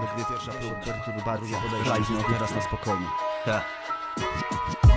Ledwie pierwsza teraz na spokojnie.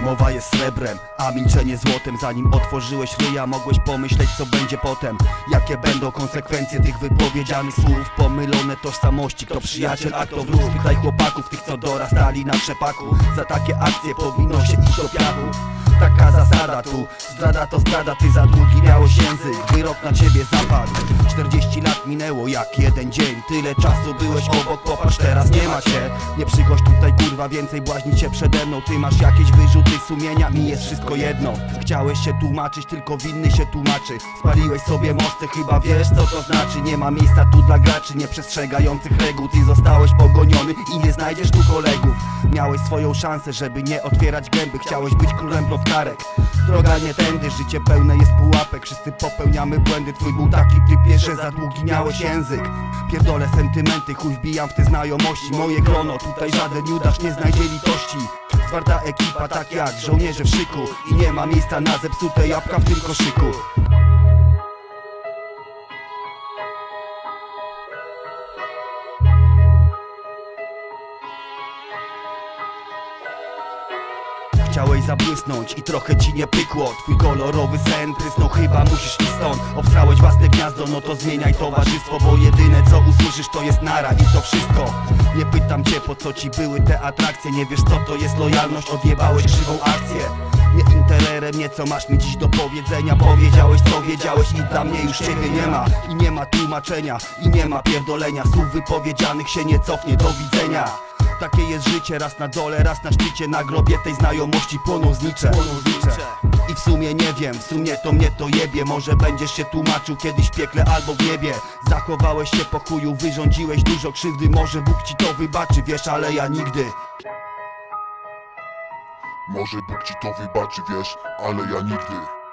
Mowa jest srebrem, a milczenie złotem. Zanim otworzyłeś ryja mogłeś pomyśleć co będzie potem. Jakie będą konsekwencje tych wypowiedzianych słów? Pomylone tożsamości, kto przyjaciel, a kto wróg? Pytaj chłopaków, tych co dorastali na trzepaku. Za takie akcje powinno się iść do piachu Taka zasada tu, zdrada to zdrada Ty za długi miałeś język, wyrok na ciebie zapadł. 40 lat minęło jak jeden dzień. Tyle czasu byłeś obok, popatrz teraz nie ma cię Nie przychodź tutaj kurwa więcej błaźnić się przede mną. Ty masz jakieś wyrzuty sumienia, mi jest wszystko jedno. Chciałeś się tłumaczyć, tylko winny się tłumaczy. Spaliłeś sobie mosty, chyba wiesz co to znaczy. Nie ma miejsca tu dla graczy nieprzestrzegających reguł. Ty zostałeś pogoniony i nie znajdziesz tu kolegów. Miałeś swoją szansę, żeby nie otwierać gęby. Chciałeś być królem plotkarek Droga nie tędy, życie pełne jest pułapek. Wszyscy popełniamy błędy, twój był taki typie, że za długi miałeś język. Pierdolę sentymenty, chuj wbijam w te znajomości. Moje grono, tutaj żaden judasz nie znajdzie litości. Zwarta ekipa, tak jak żołnierze w szyku. I nie ma miejsca na zepsute jabłka w tym koszyku Chciałeś zabłysnąć i trochę ci nie pykło. Twój kolorowy sen prysnął, chyba musisz iść stąd. Obsrałeś własne gniazdo, no to zmieniaj towarzystwo Bo jedyne co usłyszysz to jest nara i to wszystko. Nie pytam cię po co ci były te atrakcje? Nie wiesz co to jest lojalność, odjebałeś krzywą akcję. Nie intererem, nie co masz mi dziś do powiedzenia. Powiedziałeś co wiedziałeś i dla mnie już ciebie nie ma. I nie ma tłumaczenia, i nie ma pierdolenia. Słów wypowiedzianych się nie cofnie, do widzenia takie jest życie, raz na dole, raz na szczycie. Na grobie tej znajomości płoną znicze. I w sumie nie wiem, w sumie to mnie to jebie. Może będziesz się tłumaczył kiedyś w piekle albo w niebie. Zachowałeś się po chuju, wyrządziłeś dużo krzywdy. Może Bóg ci to wybaczy, wiesz, ale ja nigdy. Może Bóg ci to wybaczy, wiesz, ale ja nigdy